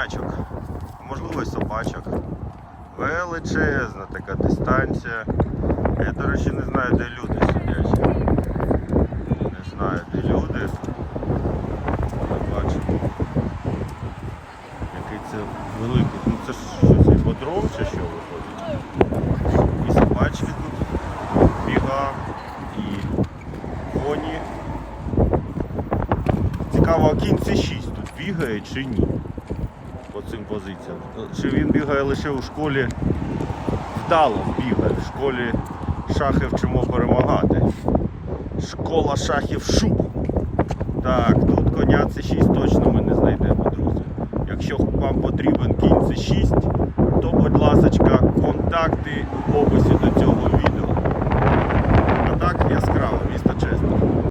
конячок, можливо і собачок. Величезна така дистанція. Я, до речі, не знаю, де люди сидять. Не знаю, де люди. Я бачу. Який це великий. Ну це ж щось іподром чи що виходить. І собачки тут біга, і коні. Цікаво, а кінь це 6 тут бігає чи ні. Цим позиціям. Чи він бігає лише у школі вдало бігає. В школі шахи вчимо перемагати. Школа шахів шуб. Так, тут коня це 6 точно ми не знайдемо, друзі. Якщо вам потрібен кінь це 6, то будь ласка, контакти в описі до цього відео. А так місто Чернігів.